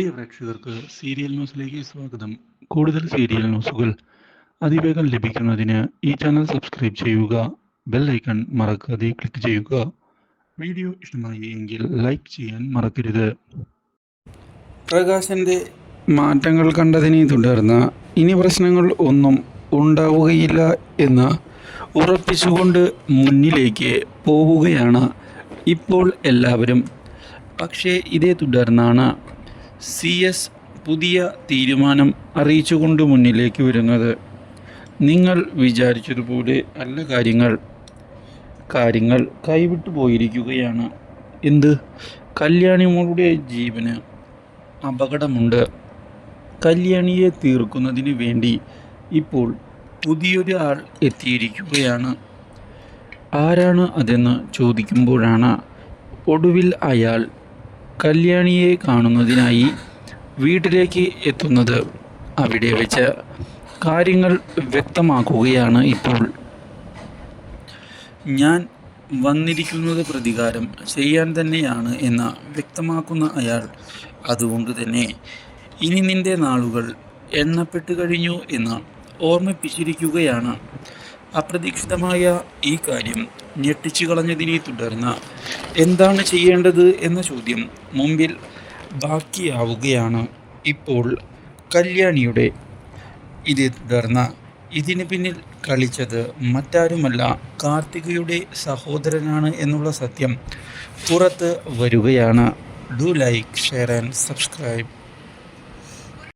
പ്രിയ പ്രേക്ഷകർക്ക് സീരിയൽ ന്യൂസിലേക്ക് സ്വാഗതം. കൂടുതൽ സീരിയൽ ന്യൂസുകൾ അതിവേഗം ലഭിക്കുന്നതിന് ഈ ചാനൽ സബ്സ്ക്രൈബ് ചെയ്യുക ബെൽ ഐക്കൺ മറക്കാതെ ക്ലിക്ക് ചെയ്യുക. വീഡിയോ ഇഷ്ടമായി എങ്കിൽ ലൈക്ക് ചെയ്യാൻ മറക്കരുത്. പ്രകാശന്റെ മാറ്റങ്ങൾ കണ്ടതിനെ തുടർന്ന് ഇനി പ്രശ്നങ്ങൾ ഒന്നും ഉണ്ടാവുകയില്ല എന്ന് ഉറപ്പിച്ചുകൊണ്ട് മുന്നിലേക്ക് പോവുകയാണ് ഇപ്പോൾ എല്ലാവരും. പക്ഷേ ഇതേ തുടർന്നാണ് സി എസ് പുതിയ തീരുമാനം അറിയിച്ചുകൊണ്ട് മുന്നിലേക്ക് വരുന്നത് നിങ്ങൾ വിചാരിച്ചതുപോലെ അല്ല കാര്യങ്ങൾ. കാര്യങ്ങൾ കൈവിട്ടു പോയിരിക്കുകയാണ്. എന്ത്? കല്യാണിമോളുടെ ജീവന് അപകടമുണ്ട്. കല്യാണിയെ തീർക്കുന്നതിന് വേണ്ടി ഇപ്പോൾ പുതിയൊരു ആൾ എത്തിയിരിക്കുകയാണ്. ആരാണ് അതെന്ന് ചോദിക്കുമ്പോഴാണ് ഒടുവിൽ അയാൾ കല്യാണിയെ കാണുന്നതിനായി വീട്ടിലേക്ക് എത്തുന്നത് അവിടെ വെച്ച് കാര്യങ്ങൾ വ്യക്തമാക്കുകയാണ് ഇപ്പോൾ. ഞാൻ വന്നിരിക്കുന്നത് പ്രതികാരം ചെയ്യാൻ തന്നെയാണ് എന്ന് വ്യക്തമാക്കുന്ന അയാൾ അതുകൊണ്ട് തന്നെ ഇനി നിന്റെ നാളുകൾ എണ്ണപ്പെട്ട് കഴിഞ്ഞു എന്ന് ഓർമ്മിപ്പിച്ചിരിക്കുകയാണ്. അപ്രതീക്ഷിതമായ ഈ കാര്യം ഞെട്ടിച്ചു കളഞ്ഞതിനെ തുടർന്ന് എന്താണ് ചെയ്യേണ്ടത് എന്ന ചോദ്യം മുമ്പിൽ ബാക്കിയാവുകയാണ് ഇപ്പോൾ കല്യാണിയുടെ ഇതേ തുടർന്ന്. ഇതിന് പിന്നിൽ കളിച്ചത് മറ്റാരുമല്ല കാർത്തികയുടെ സഹോദരനാണ് എന്നുള്ള സത്യം പുറത്ത് വരികയാണ്. Do like share and subscribe